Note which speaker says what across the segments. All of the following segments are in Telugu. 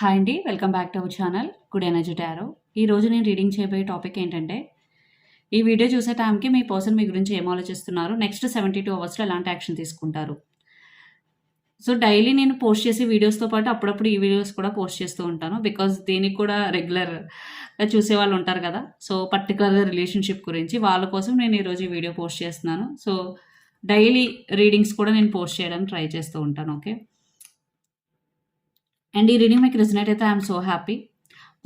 Speaker 1: హాయ్ అండి welcome back to our channel good energy tarot ఈరోజు నేను రీడింగ్ చేయబోయే టాపిక్ ఏంటంటే ఈ వీడియో చూసే టైంకి మీ పర్సన్ మీ గురించి ఏం ఆలోచిస్తున్నారు? నెక్స్ట్ సెవెంటీ టూ అవర్స్లో ఎలాంటి యాక్షన్ తీసుకుంటారు? సో డైలీ నేను పోస్ట్ చేసే వీడియోస్తో పాటు అప్పుడప్పుడు ఈ వీడియోస్ కూడా పోస్ట్ చేస్తూ ఉంటాను. బికాజ్ దీనికి కూడా రెగ్యులర్గా చూసే వాళ్ళు ఉంటారు కదా. సో పర్టికులర్గా రిలేషన్షిప్ గురించి వాళ్ళ కోసం నేను ఈరోజు ఈ వీడియో పోస్ట్ చేస్తున్నాను. సో డైలీ రీడింగ్స్ కూడా నేను పోస్ట్ చేయడానికి ట్రై చేస్తూ ఉంటాను ఓకే అండ్ ఈ రీడింగ్ మీకు రిజనేట్ అయితే ఐఎమ్ సో హ్యాపీ.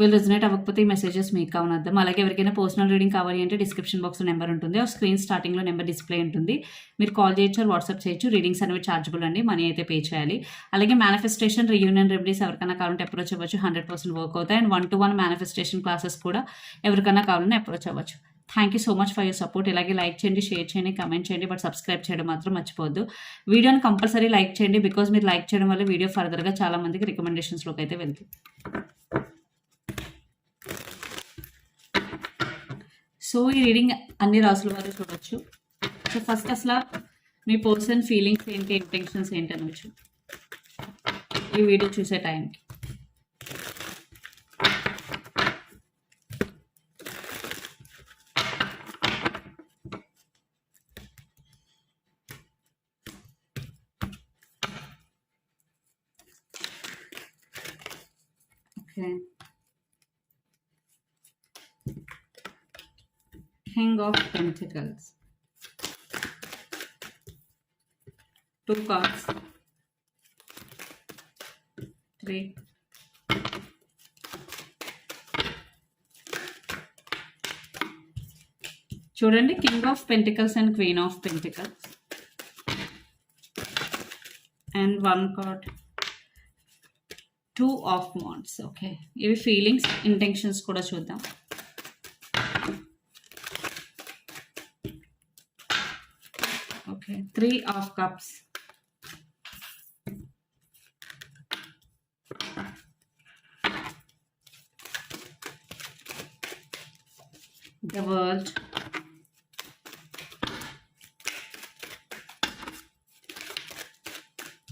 Speaker 1: వీళ్ళు రిజనేట్ అవ్వకపోతే ఈ మెసేజెస్ మీకు కావనద్దాం అలాగే ఎవరికైనా పర్సనల్ రీడింగ్ కావాలి అంటే డిస్క్రిప్షన్ బాక్స్లో నెంబర్ ఉంటుంది. ఆ స్క్రీన్ స్టార్టింగ్లో నెంబర్ డిస్ప్లే ఉంటుంది. మీరు కాల్ చేయొచ్చు వాట్సాప్ చేయొచ్చు. రీడింగ్స్ అనేవి ఛార్జబుల్ అండి. మనీ అయితే పే చేయాలి. అలాగే మేనిఫెస్టేషన్ రీయూనియన్ రెమెడీస్ ఎవరికైనా కావాలంటే అప్రోచ్ అవ్వచ్చు. హండ్రెడ్ పర్సెంట్ వర్క్ అవుతాయి. And one to one manifestation classes కూడా ఎవరికైనా కావాలని అప్రోచ్ అవ్వచ్చు. Thank you so much for your support ఇలాగే లైక్ చేయండి షేర్ చేయండి కమెంట్ చేయండి బట్ సబ్స్క్రైబ్ చేయడం మాత్రం మర్చిపోవద్దు. వీడియోని కంపల్సరీ లైక్ చేయండి బికాజ్ మీరు లైక్ చేయడం వల్ల వీడియో ఫర్దర్గా చాలా మందికి రికమెండేషన్స్లోకి అయితే వెళ్తుంది. సో ఈ రీడింగ్ అన్ని రాసుల వారు చూడొచ్చు. సో ఫస్ట్ అసలు మీ పర్సన్ ఫీలింగ్స్ ఏంటి ఇంటెన్షన్స్ ఏంటి అనొచ్చు. ఈ వీడియో చూసే టైంకి okay King of Pentacles. Two cards. Three. చూడండి king of pentacles and queen of pentacles and one card two of wants okay ఇవి ఫీలింగ్స్ ఇంటెన్షన్స్ కూడా చూద్దాం Okay, three of cups. The world.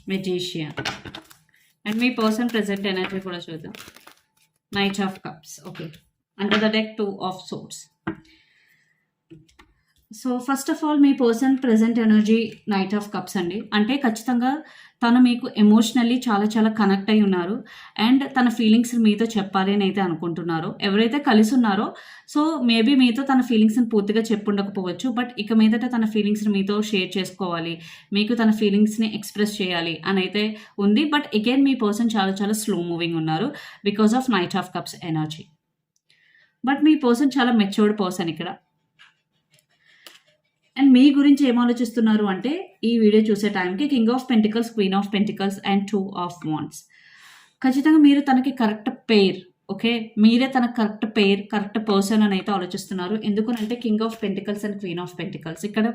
Speaker 1: Magician. And my person present energy కూడా చూద్దాం knight of cups okay under the deck two of swords so first of all me person present energy knight of cups అండి. అంటే ఖచ్చితంగా తను మీకు ఎమోషనల్లీ చాలా చాలా కనెక్ట్ అయి ఉన్నారు. అండ్ తన ఫీలింగ్స్ మీతో చెప్పాలి అని అయితే అనుకుంటున్నారు. ఎవరైతే కలిసి ఉన్నారో సో మేబీ మీతో తన ఫీలింగ్స్ని పూర్తిగా చెప్పుండకపోవచ్చు. బట్ ఇక మీదట తన ఫీలింగ్స్ని మీతో షేర్ చేసుకోవాలి. మీకు తన ఫీలింగ్స్ని ఎక్స్ప్రెస్ చేయాలి అని అయితే ఉంది. బట్ అగైన్ మీ పర్సన్ చాలా చాలా స్లో మూవింగ్ ఉన్నారు because of knight of cups energy but me person చాలా మెచ్యూర్డ్ పర్సన్ ఇక్కడ. అండ్ మీ గురించి ఏం ఆలోచిస్తున్నారు అంటే ఈ వీడియో చూసే టైంకి king of pentacles queen of pentacles and two of wands ఖచ్చితంగా మీరు తనకి కరెక్ట్ పేర్ ఓకే మీరే తన కరెక్ట్ పేర్ కరెక్ట్ పర్సన్ అని అయితే ఆలోచిస్తున్నారు. ఎందుకనంటే king of pentacles and queen of pentacles ఇక్కడ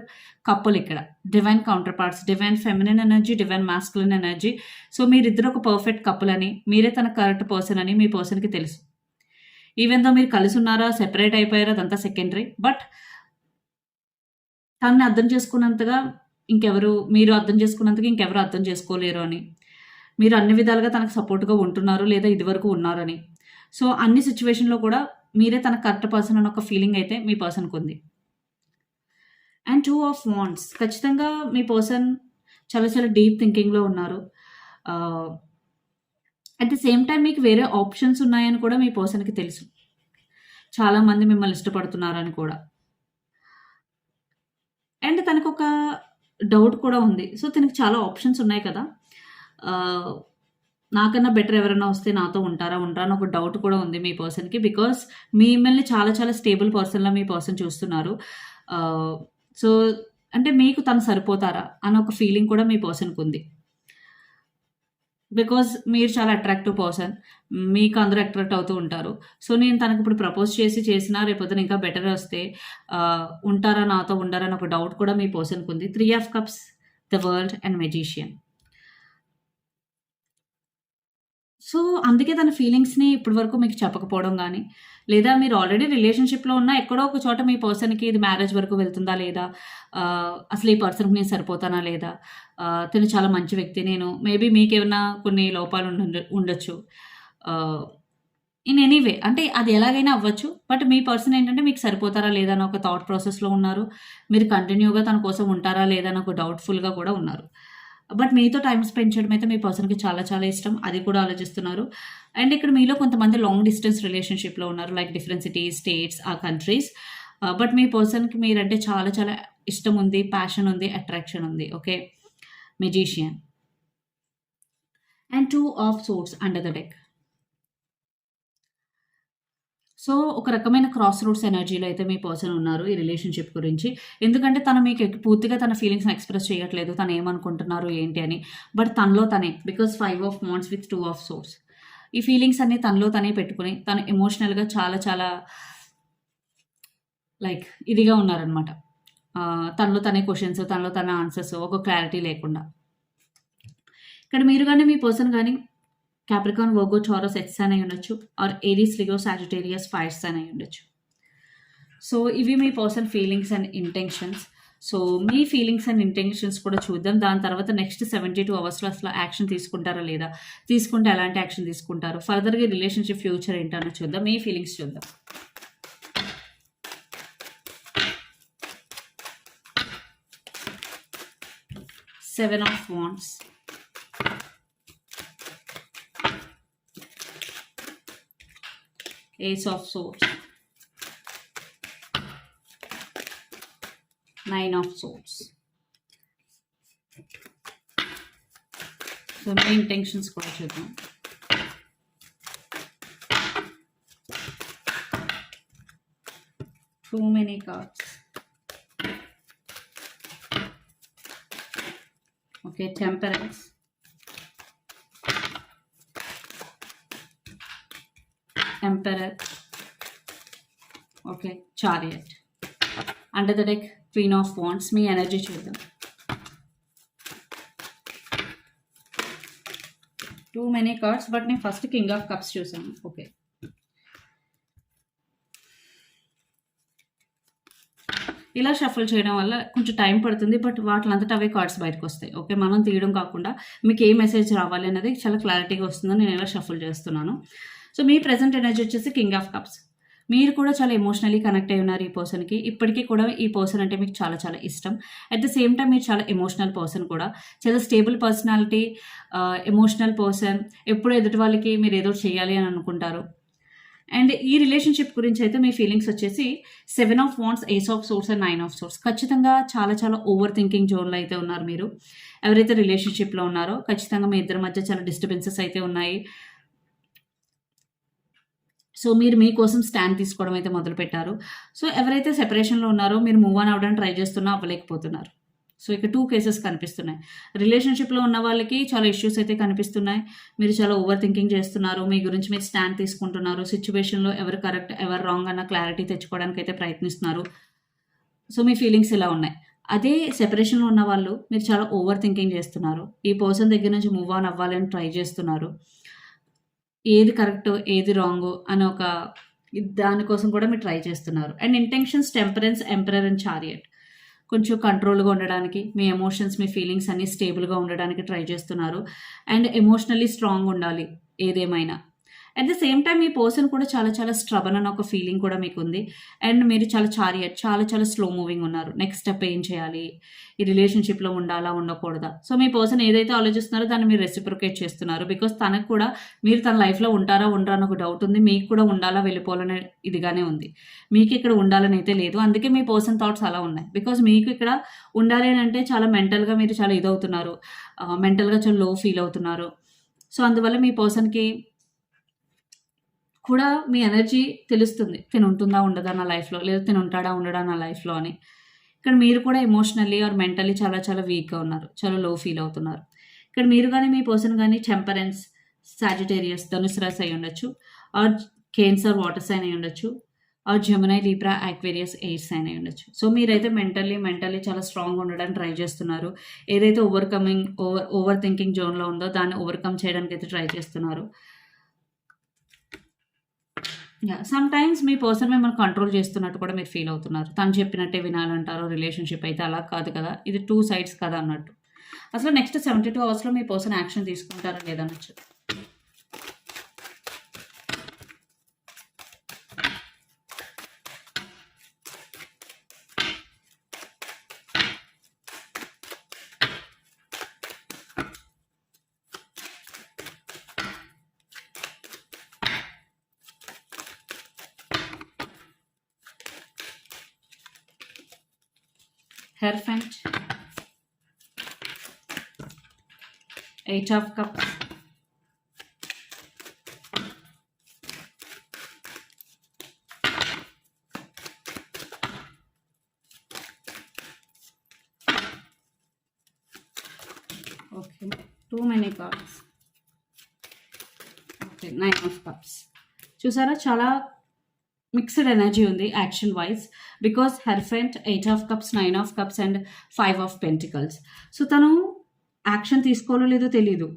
Speaker 1: కప్పులు ఇక్కడ. Divine counterparts divine feminine energy divine masculine energy so మీరిద్దరు ఒక పర్ఫెక్ట్ కప్పుల్ అని మీరే తన కరెక్ట్ పర్సన్ అని మీ పర్సన్కి తెలుసు. ఈవెన్ దో మీరు కలిసి ఉన్నారా సెపరేట్ అయిపోయారా అదంతా సెకండరీ బట్ తనని అర్థం చేసుకున్నంతగా ఇంకెవరు మీరు అర్థం చేసుకున్నంతగా ఇంకెవరు అర్థం చేసుకోలేరు అని. మీరు అన్ని విధాలుగా తనకు సపోర్ట్గా ఉంటున్నారు లేదా ఇదివరకు ఉన్నారని. సో అన్ని సిచ్యువేషన్లో కూడా మీరే తన కరెక్ట్ పర్సన్ అని ఒక ఫీలింగ్ అయితే మీ పర్సన్కి ఉంది. And two of wands. ఖచ్చితంగా మీ పర్సన్ చాలా చాలా డీప్ థింకింగ్లో ఉన్నారు. అట్ ది సేమ్ టైం మీకు వేరే ఆప్షన్స్ ఉన్నాయని కూడా మీ పర్సన్కి తెలుసు. చాలామంది మిమ్మల్ని ఇష్టపడుతున్నారని కూడా. అండ్ తనకు ఒక డౌట్ కూడా ఉంది. సో తనకి చాలా ఆప్షన్స్ ఉన్నాయి కదా. నాకన్నా బెటర్ ఎవరైనా వస్తే నాతో ఉంటారా ఉంటారా అని ఒక డౌట్ కూడా ఉంది మీ పర్సన్కి. బికాస్ మిమ్మల్ని చాలా చాలా స్టేబుల్ పర్సన్లా మీ పర్సన్ చూస్తున్నారు. సో అంటే మీకు తను సరిపోతారా అని ఒక ఫీలింగ్ కూడా మీ పర్సన్కి ఉంది. బికాజ్ మీరు చాలా అట్రాక్టివ్ పర్సన్ మీకు అందరూ అట్రాక్ట్ అవుతూ ఉంటారు. సో నేను తనకు ఇప్పుడు ప్రపోజ్ చేసి చేసినా రేపొద్దున ఇంకా బెటర్ వస్తే ఉంటారా నాతో ఉండరా అని ఒక డౌట్ కూడా మీ పర్సన్కి ఉంది. Three of cups the world and magician so అందుకే తన ఫీలింగ్స్ని ఇప్పటి వరకు మీకు చెప్పకపోవడం కానీ లేదా మీరు ఆల్రెడీ రిలేషన్షిప్లో ఉన్న ఎక్కడో ఒక చోట మీ పర్సన్కి ఇది మ్యారేజ్ వరకు వెళ్తుందా లేదా? అసలు ఈ పర్సన్కి నేను సరిపోతానా లేదా? తను చాలా మంచి వ్యక్తి నేను మేబీ మీకేమైనా కొన్ని లోపాలు ఉండొచ్చు. ఇన్ ఎనీవే అంటే అది ఎలాగైనా అవ్వచ్చు బట్ మీ పర్సన్ ఏంటంటే మీకు సరిపోతారా లేదా అని ఒక థాట్ ప్రాసెస్లో ఉన్నారు. మీరు కంటిన్యూగా తన కోసం ఉంటారా లేదా అని ఒక డౌట్ఫుల్గా కూడా ఉన్నారు. బట్ మీతో టైం స్పెండ్ చేయడం అయితే మీ పర్సన్కి చాలా చాలా ఇష్టం. అది కూడా ఆలోచిస్తున్నారు. అండ్ ఇక్కడ మీలో కొంతమంది లాంగ్ డిస్టెన్స్ రిలేషన్షిప్లో ఉన్నారు లైక్ డిఫరెంట్ సిటీస్ స్టేట్స్ ఆ కంట్రీస్ బట్ మీ పర్సన్కి మీరంటే చాలా చాలా ఇష్టం ఉంది ప్యాషన్ ఉంది అట్రాక్షన్ ఉంది. Okay? Magician and two of swords under the deck so ఒక రకమైన క్రాస్ రూట్స్ ఎనర్జీలో అయితే మీ పర్సన్ ఉన్నారు ఈ రిలేషన్షిప్ గురించి. ఎందుకంటే తను మీకు పూర్తిగా తన ఫీలింగ్స్ని ఎక్స్ప్రెస్ చేయట్లేదు తను ఏమనుకుంటున్నారు ఏంటి అని. బట్ తనలో తనే because five of wands with two of swords ఈ ఫీలింగ్స్ అన్నీ తనలో తనే పెట్టుకుని తను ఎమోషనల్గా చాలా చాలా లైక్ ఇదిగా ఉన్నారనమాట తనలో తనే క్వశ్చన్స్ తనలో తన ఆన్సర్స్ ఒక క్లారిటీ లేకుండా. ఇక్కడ మీరు కానీ మీ పర్సన్ కానీ క్యాప్రికాన్ వర్గో చోరస్ ఎక్స్ అని ఉండొచ్చు or Aries Leo Sagittarius fires అని ఉండొచ్చు సో ఇవి మీ person feelings and intentions so me feelings and intentions కూడా చూద్దాం. దాని తర్వాత నెక్స్ట్ సెవెంటీ టూ అవర్స్లో అసలు యాక్షన్ తీసుకుంటారా లేదా? తీసుకుంటే ఎలాంటి యాక్షన్ తీసుకుంటారు? ఫర్దర్గా రిలేషన్షిప్ ఫ్యూచర్ ఏంటనో చూద్దాం. మీ ఫీలింగ్స్ చూద్దాం. Seven of wands ace of swords. Nine of swords. So me intentions కూడా చూద్దాం too many cards okay temperance emperor okay chariot under the deck queen of wands మీ ఎనర్జీ చూద్దాం టూ మెనీ కార్డ్స్ బట్ నేను ఫస్ట్ కింగ్ ఆఫ్ కప్స్ చూసాను ఓకే ఇలా షఫల్ చేయడం వల్ల కొంచెం టైం పడుతుంది బట్ వాటిలంతటా అవే కార్డ్స్ బయటకు వస్తాయి. ఓకే మనం తీయడం కాకుండా మీకు ఏ మెసేజ్ రావాలి అనేది చాలా క్లారిటీగా వస్తుందని నేను ఇలా షఫల్ చేస్తున్నాను. సో మీ ప్రజెంట్ ఎనర్జీ వచ్చేసి కింగ్ ఆఫ్ కప్స్ మీరు కూడా చాలా ఎమోషనలీ కనెక్ట్ అయి ఉన్నారు ఈ పర్సన్కి ఇప్పటికీ కూడా ఈ పర్సన్ అంటే మీకు చాలా చాలా ఇష్టం. అట్ ద సేమ్ టైం మీరు చాలా ఎమోషనల్ పర్సన్ కూడా. చాలా స్టేబుల్ పర్సనాలిటీ ఎమోషనల్ పర్సన్ ఎప్పుడు ఎదుటి వాళ్ళకి మీరు ఏదో చేయాలి అని అనుకుంటారు. అండ్ ఈ రిలేషన్షిప్ గురించి అయితే మీ ఫీలింగ్స్ వచ్చేసి seven of wands ace of swords and nine of swords ఖచ్చితంగా చాలా చాలా ఓవర్ థింకింగ్ జోన్లో అయితే ఉన్నారు మీరు. ఎవరైతే రిలేషన్షిప్లో ఉన్నారో ఖచ్చితంగా మీ ఇద్దరి మధ్య చాలా డిస్టర్బెన్సెస్ అయితే ఉన్నాయి. సో మీరు మీకోసం స్టాండ్ తీసుకోవడం అయితే మొదలుపెట్టారు సో ఎవరైతే సెపరేషన్లో ఉన్నారో మీరు మూవ్ ఆన్ అవ్వడానికి ట్రై చేస్తున్నా అవ్వలేకపోతున్నారు. సో ఇక టూ కేసెస్ కనిపిస్తున్నాయి. రిలేషన్షిప్లో ఉన్న వాళ్ళకి చాలా ఇష్యూస్ అయితే కనిపిస్తున్నాయి. మీరు చాలా ఓవర్ థింకింగ్ చేస్తున్నారు. మీ గురించి మీరు స్టాండ్ తీసుకుంటున్నారు. సిచ్యువేషన్లో ఎవరు కరెక్ట్ ఎవరు రాంగ్ అన్న క్లారిటీ తెచ్చుకోవడానికి అయితే ప్రయత్నిస్తున్నారు. సో మీ ఫీలింగ్స్ ఇలా ఉన్నాయి. అదే సెపరేషన్లో ఉన్న వాళ్ళు మీరు చాలా ఓవర్ థింకింగ్ చేస్తున్నారు. ఈ పర్సన్ దగ్గర నుంచి మూవ్ ఆన్ అవ్వాలని ట్రై చేస్తున్నారు. ఏది కరెక్ట్ ఏది రాంగ్ అని ఒక దానికోసం కూడా మీరు ట్రై చేస్తున్నారు. And intentions temperance emperor and chariot కొంచెం కంట్రోల్గా ఉండడానికి మీ ఎమోషన్స్ మీ ఫీలింగ్స్ అన్నీ స్టేబుల్గా ఉండడానికి ట్రై చేస్తున్నారు. అండ్ ఎమోషనల్లీ స్ట్రాంగ్ ఉండాలి ఏదేమైనా. అట్ ద సేమ్ టైం ఈ పర్సన్ కూడా చాలా చాలా స్ట్రబన్ అని ఒక ఫీలింగ్ కూడా మీకు ఉంది అండ్ మీరు చాలా చారియట్ చాలా చాలా స్లో మూవింగ్ ఉన్నారు. నెక్స్ట్ స్టెప్ ఏం చేయాలి? ఈ రిలేషన్షిప్లో ఉండాలా ఉండకూడదా? సో మీ పర్సన్ ఏదైతే ఆలోచిస్తున్నారో దాన్ని మీరు రెసిప్రికేట్ చేస్తున్నారు. బికాస్ తనకు కూడా మీరు తన లైఫ్లో ఉంటారా ఉండరా అని ఒక డౌట్ ఉంది. మీకు కూడా ఉండాలా వెళ్ళిపోవాలనే ఇదిగానే ఉంది. మీకు ఇక్కడ ఉండాలని అయితే లేదు. అందుకే మీ పర్సన్ థాట్స్ అలా ఉన్నాయి. బికాస్ మీకు ఇక్కడ ఉండాలి అని అంటే చాలా మెంటల్గా మీరు చాలా ఇదవుతున్నారు. మెంటల్గా చాలా లో ఫీల్ అవుతున్నారు. సో అందువల్ల మీ పర్సన్కి కూడా మీ ఎనర్జీ తెలుస్తుంది. తినుంటుందా ఉండదా నా లైఫ్లో? లేదా తినుంటాడా ఉండడా నా లైఫ్లో అని. ఇక్కడ మీరు కూడా ఎమోషనల్లీ ఆర్ మెంటలీ చాలా చాలా వీక్గా ఉన్నారు. చాలా లో ఫీల్ అవుతున్నారు. ఇక్కడ మీరు కానీ మీ పర్సన్ కానీ టెంపరెన్స్ సాజిటేరియస్ ధనుసు రాశి అయి ఉండొచ్చు. ఆర్ కేన్సర్ వాటర్ సైన్ అయి ఉండొచ్చు. Or Gemini Libra Aquarius air sign అయి ఉండొచ్చు. సో మీరైతే మెంటల్లీ మెంటల్లీ చాలా స్ట్రాంగ్ ఉండడానికి ట్రై చేస్తున్నారు. ఏదైతే ఓవర్కమింగ్ ఓవర్ ఓవర్ థింకింగ్ జోన్లో ఉందో దాన్ని ఓవర్కమ్ చేయడానికి అయితే ట్రై చేస్తున్నారు. సమ్ టైమ్స్ మీ పర్సన్ మిమ్మల్ని కంట్రోల్ చేస్తున్నట్టు కూడా మీరు ఫీల్ అవుతున్నారు. తను చెప్పినట్టే వినాలంటారు రిలేషన్షిప్ అయితే అలా కాదు కదా. ఇది టూ సైడ్స్ కదా అన్నట్టు. అసలు నెక్స్ట్ సెవెంటీ టూ అవర్స్లో మీ పర్సన్ యాక్షన్ తీసుకుంటారా లేదనొచ్చు Hierophant, Eight of Cups, okay, too many cards. Okay nine of cups చూసారా చాలా మిక్స్డ్ ఎనర్జీ ఉంది action wise because hierophant eight of cups nine of cups and five of pentacles so తను యాక్షన్ తీసుకోవాలో లేదో తెలీదు.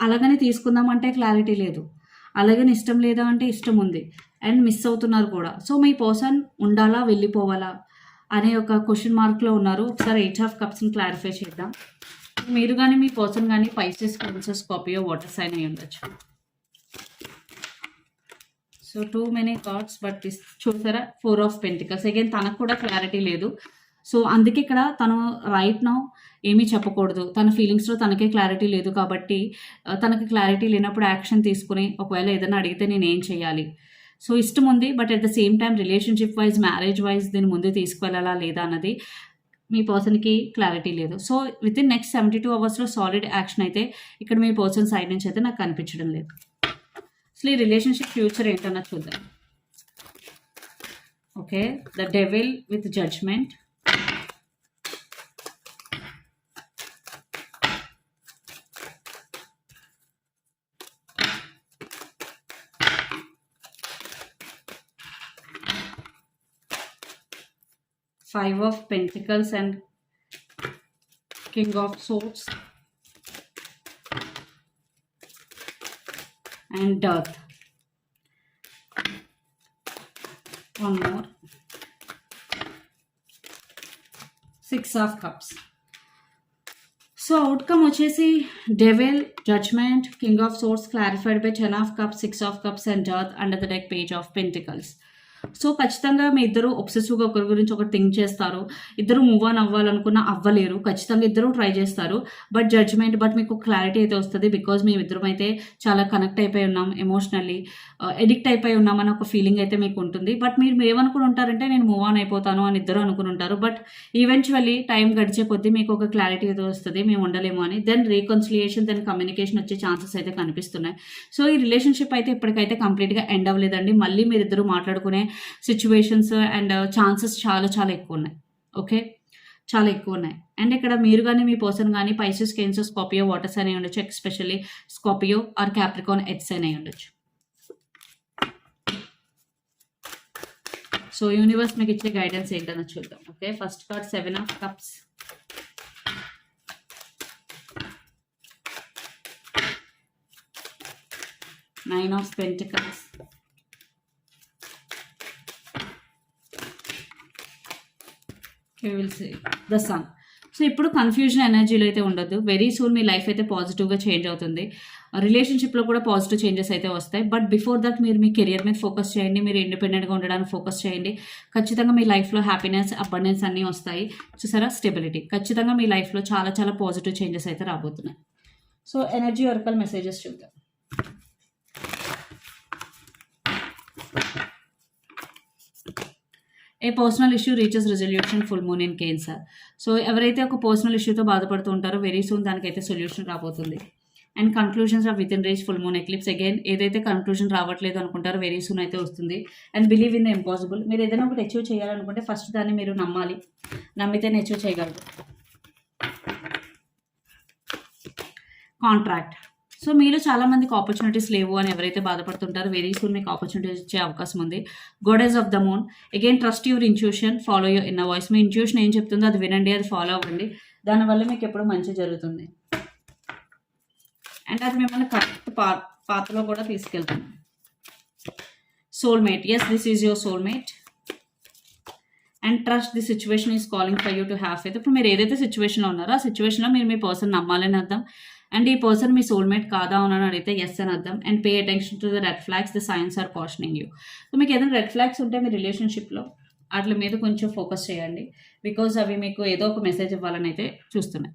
Speaker 1: అలాగని తీసుకుందామంటే క్లారిటీ లేదు. అలాగని ఇష్టం లేదా అంటే ఇష్టం ఉంది. అండ్ మిస్ అవుతున్నారు కూడా. సో మీ పర్సన్ ఉండాలా వెళ్ళిపోవాలా అనే ఒక క్వశ్చన్ మార్క్లో ఉన్నారు. ఒకసారి ఎయిట్ ఆఫ్ కప్స్ని క్లారిఫై చేద్దాం. మీరు కానీ మీ పర్సన్ కానీ పైసెస్ క్యాన్సర్ కాపీ వాటర్ సైన్ అయి ఉండొచ్చు. So too many cards but చూసారా? ఫోర్ ఆఫ్ పెంటికల్స్ అగైన్ తనకు కూడా క్లారిటీ లేదు. సో అందుకే ఇక్కడ తను రైట్ నౌ ఏమీ చెప్పకూడదు. తన ఫీలింగ్స్లో తనకే క్లారిటీ లేదు కాబట్టి uh, తనకి క్లారిటీ లేనప్పుడు యాక్షన్ తీసుకుని ఒకవేళ ఏదైనా అడిగితే నేను ఏం చేయాలి? సో ఇష్టం ఉంది but at the same time relationship wise marriage wise దీన్ని ముందు తీసుకువెళ్ళాలా లేదా అన్నది మీ పర్సన్కి క్లారిటీ లేదు. So within next seventy two అవర్స్లో సాలిడ్ యాక్షన్ అయితే ఇక్కడ మీ పర్సన్ సైడ్ నుంచి అయితే నాకు కనిపించడం లేదు. అసలు ఈ రిలేషన్షిప్ ఫ్యూచర్ ఏంటన్నా చూద్దాం okay the devil with judgement five of pentacles and king of swords. And death one more. Six of cups. So outcome వచ్చేసి devil judgement king of swords clarified by ten of cups six of cups and జర్త్ under the deck page of pentacles so ఖచ్చితంగా మీ ఇద్దరు ఒబ్సెసివ్గా ఒకరి గురించి ఒకరు థింక్ చేస్తారు. ఇద్దరు మూవ్ ఆన్ అవ్వాలనుకున్నా అవ్వలేరు. ఖచ్చితంగా ఇద్దరు ట్రై చేస్తారు. బట్ జడ్జ్మెంట్ బట్ మీకు క్లారిటీ అయితే వస్తుంది బికాజ్ మేము ఇద్దరం అయితే చాలా కనెక్ట్ అయిపోయి ఉన్నాం ఎమోషనల్లీ ఎడిక్ట్ uh, అయిపోయి ఉన్నాం అని ఒక ఫీలింగ్ అయితే మీకు ఉంటుంది. బట్ మీరు ఏమనుకుని ఉంటారంటే నేను మూవ్ ఆన్ అయిపోతాను అని ఇద్దరు అనుకుని ఉంటారు. బట్ ఈవెన్చువల్లీ టైం గడిచే కొద్దీ మీకు ఒక క్లారిటీ అయితే వస్తుంది. మేము ఉండలేము అని. దెన్ రీకన్సిలియేషన్ దెన్ కమ్యూనికేషన్ వచ్చే ఛాన్సెస్ అయితే కనిపిస్తున్నాయి. సో ఈ రిలేషన్షిప్ అయితే ఇప్పటికైతే కంప్లీట్గా ఎండ్ అవ్వలేదండి. మళ్ళీ మీరు ఇద్దరు మాట్లాడుకునే సిచ్యువేషన్స్ అండ్ ఛాన్సెస్ చాలా చాలా ఎక్కువ ఉన్నాయి. ఓకే చాలా ఎక్కువ ఉన్నాయి. అండ్ ఇక్కడ మీరు కానీ మీ పర్సన్ కానీ పైసెస్ కేన్సర్ స్కాపియో వాటర్స్ అనే ఉండొచ్చు. Especially Scorpio or Capricorn earths అనే ఉండొచ్చు. సో యూనివర్స్ మీకు ఇచ్చే గైడెన్స్ ఏంటనో చూద్దాం. Okay first card seven of cups nine of pentacles will see the sun so ఇప్పుడు కన్ఫ్యూజన్ ఎనర్జీలో అయితే ఉండదు వెరీ సూన్ మీ లైఫ్ అయితే పాజిటివ్గా చేంజ్ అవుతుంది. Uh, రిలేషన్షిప్లో కూడా పాజిటివ్ చేంజెస్ అయితే వస్తాయి. బట్ బిఫోర్ దట్ మీరు మీ కెరియర్ మీద ఫోకస్ చేయండి. మీరు ఇండిపెండెంట్గా ఉండడానికి ఫోకస్ చేయండి. ఖచ్చితంగా మీ లైఫ్లో హ్యాపీనెస్ అబండెన్స్ అన్నీ వస్తాయి. చూసారా? స్టెబిలిటీ ఖచ్చితంగా మీ లైఫ్లో చాలా చాలా పాజిటివ్ చేంజెస్ అయితే రాబోతున్నాయి. సో ఎనర్జీ వర్కల్ మెసేజెస్ చూద్దాం. A personal issue reaches resolution full moon in Cancer so ఎవరైతే ఒక పర్సనల్ ఇష్యూతో బాధపడుతూ ఉంటారో వెరీ సూన్ దానికైతే సొల్యూషన్ రాబోతుంది. And conclusions of within reach full moon eclipse again ఏదైతే కన్క్లూషన్ రావట్లేదు అనుకుంటారో వెరీ సూన్ అయితే వస్తుంది. And believe in the impossible మీరు ఏదైనా ఒకటి అచీవ్ చేయాలనుకుంటే ఫస్ట్ దాన్ని మీరు నమ్మాలి. నమ్మితేనే అచీవ్ చేయగలరు కాంట్రాక్ట్ సో మీరు చాలా మందికి ఆపర్చునిటీస్ లేవు అని ఎవరైతే బాధపడుతుంటారో వెరీ సూన్ మీకు ఆపర్చునిటీస్ ఇచ్చే అవకాశం ఉంది. Goddess of the moon again trust your intuition follow your inner voice me intuition ఏం చెప్తుందో అది వినండి అది ఫాలో అవ్వండి. దానివల్ల మీకు ఎప్పుడు మంచి జరుగుతుంది. అండ్ అది మిమ్మల్ని కరెక్ట్ పా పాతలో కూడా తీసుకెళ్తుంది. Soulmate yes this is your soulmate and trust the situation is calling for you to have faith ఇప్పుడు మీరు ఏదైతే సిచ్యువేషన్లో ఉన్నారో ఆ సిచ్యువేషన్లో మీరు మీ పర్సన్ నమ్మాలని అర్థం. అండ్ ఈ పర్సన్ మీ సోల్మేట్ కాదా అని అడిగితే ఎస్ అని అర్థం. And pay attention to the red flags the signs are cautioning you so మీకు ఏదైనా రెడ్ ఫ్లాగ్స్ ఉంటే మీ రిలేషన్షిప్లో వాటి మీద కొంచెం ఫోకస్ చేయండి. బికాజ్ అవి మీకు ఏదో ఒక మెసేజ్ ఇవ్వాలని అయితే చూస్తున్నాయి.